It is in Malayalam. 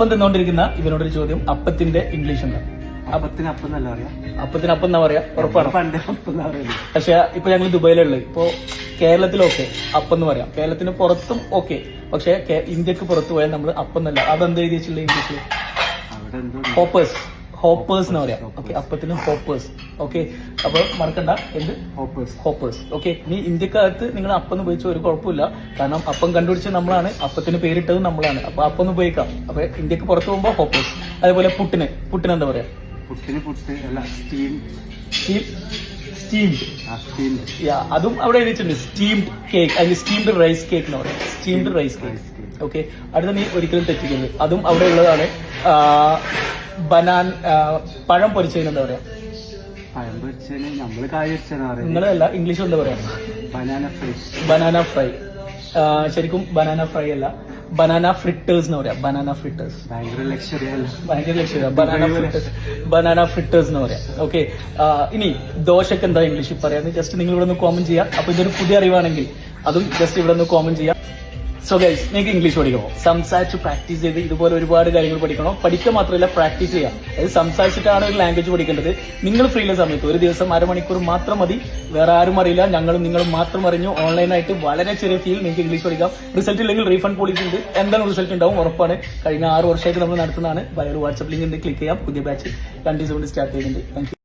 അപ്പം തിന്നോണ്ടിരിക്കുന്ന ഇവനോടൊരു ചോദ്യം. അപ്പത്തിന്റെ ഇംഗ്ലീഷ് എന്താ? അപ്പത്തിന് അപ്പം എന്നല്ല പറയാ. അപ്പത്തിന് അപ്പം എന്നാ പറയാ? ഉറപ്പാണ്? പണ്ട് അപ്പം എന്നാ പറയുന്നത് പക്ഷെ ഇപ്പൊ ഞങ്ങൾ ദുബായിലുള്ളത് ഇപ്പോ കേരളത്തിലൊക്കെ അപ്പം എന്ന് പറയാം. കേരളത്തിന് പുറത്തും ഓക്കെ പക്ഷെ ഇന്ത്യയ്ക്ക് പുറത്ത് പോയാൽ നമ്മൾ അപ്പം എന്നല്ല. അതെന്ത് എഴുതി ഇംഗ്ലീഷിൽ അവിടെ എന്തോ ഹോപ്പേഴ്സ് ഹോപ്പേഴ്സ് എന്ന് പറയാം. ഓക്കെ അപ്പത്തിന് ഹോപ്പേഴ്സ് ഓക്കെ അപ്പൊ മറക്കണ്ട. എന്ത്? ഹോപ്പേഴ്സ് ഹോപ്പേഴ്സ് ഓക്കെ ഇനി ഇന്ത്യക്കകത്ത് നിങ്ങൾ അപ്പം ഉപയോഗിച്ച ഒരു കുഴപ്പമില്ല. കാരണം അപ്പം കണ്ടുപിടിച്ചത് നമ്മളാണ് അപ്പത്തിന് പേരിട്ടത് നമ്മളാണ്. അപ്പൊ അപ്പം ഒന്ന് ഉപയോഗിക്കാം. അപ്പൊ ഇന്ത്യയ്ക്ക് പുറത്ത് പോകുമ്പോൾ ഹോപ്പേഴ്സ് അതേപോലെ പുട്ടിന്. പുട്ടിന് എന്താ പറയാ? പുട്ടിന് പുട്ട് അല്ല സ്റ്റീം സ്റ്റീം സ്റ്റീംഡ് യാ അതും അവിടെ എഴുതിയിട്ടുണ്ട്. സ്റ്റീംഡ് കേക്ക് അല്ലെങ്കിൽ സ്റ്റീംഡ് റൈസ് കേക്ക് എന്ന് പറയാം. Steamed rice cake. ഓക്കെ അടുത്ത നീ ഒരിക്കലും തെറ്റിക്കരുത്. അതും അവിടെ ഉള്ളതാണ്. ബനാൻ പഴം പൊരിച്ചതിന് എന്താ പറയാ? പഴം പൊരിച്ചതിന് നമ്മൾ കായ നിങ്ങളല്ല ഇംഗ്ലീഷ് എന്താ പറയാ. ബനാന ഫ്രൈ ബനാന ഫ്രൈ ശരിക്കും ബനാന ഫ്രൈ അല്ല. ബനാന ഫ്രിട്ടേഴ്സ് എന്ന് പറയാം. ബനാന ഫ്രിട്ടേഴ്സ് ഭയങ്കര ലക്ഷറി അല്ല ഭയങ്കര ലക്ഷ്യം ബനാന ഫ്രിട്ടേഴ്സ് ബനാന ഫ്രിട്ടേഴ്സ് എന്ന് പറയാം. ഓക്കെ ഇനി ദോശക്ക് എന്താ ഇംഗ്ലീഷിൽ പറയാന്ന്? ജസ്റ്റ് നിങ്ങൾ ഇവിടെ നിന്ന് കോമന്റ് ചെയ്യാം. അപ്പൊ ഇതൊരു പുതിയ അറിവാണെങ്കിൽ അതും ജസ്റ്റ് ഇവിടെ നിന്ന് കോമന്റ് ചെയ്യാം. സോ ഗൈസ് നിങ്ങൾക്ക് ഇംഗ്ലീഷ് പഠിക്കണോ? സംസാരിച്ച് പ്രാക്ടീസ് ചെയ്ത് ഇതുപോലെ ഒരുപാട് കാര്യങ്ങൾ പഠിക്കണോ? പഠിക്കുക മാത്രമല്ല പ്രാക്ടീസ് ചെയ്യാം. അതായത് സംസാരിച്ചിട്ടാണ് ഒരു ലാംഗ്വേജ് പഠിക്കേണ്ടത്. നിങ്ങൾ ഫ്രീയിലെ സമയത്ത് ഒരു ദിവസം അരമണിക്കൂർ മാത്രം മതി. വേറെ ആരും അറിയില്ല. ഞങ്ങളും നിങ്ങളും മാത്രം അറിഞ്ഞു. ഓൺലൈനായിട്ട് വളരെ ചെറിയ ഫീൽ നിങ്ങൾക്ക് ഇംഗ്ലീഷ് പഠിക്കാം. റിസൾട്ട് ഇല്ലെങ്കിൽ റീഫണ്ട് പോളിസി ഉണ്ട്. എന്തായാലും റിസൾട്ട് ഉണ്ടാവും? ഉറപ്പാണ്. കഴിഞ്ഞ ആറ് വർഷമായിട്ട് നമ്മൾ നടത്തുന്നതാണ്. വേറെ വാട്സ്ആപ്പ് ലിങ്ക് ഉണ്ട്. ക്ലിക്ക് ചെയ്യാം. പുതിയ ബാച്ച് രണ്ട് ദിവസം കൊണ്ട് സ്റ്റാർട്ട് ചെയ്യുന്നുണ്ട്. താങ്ക്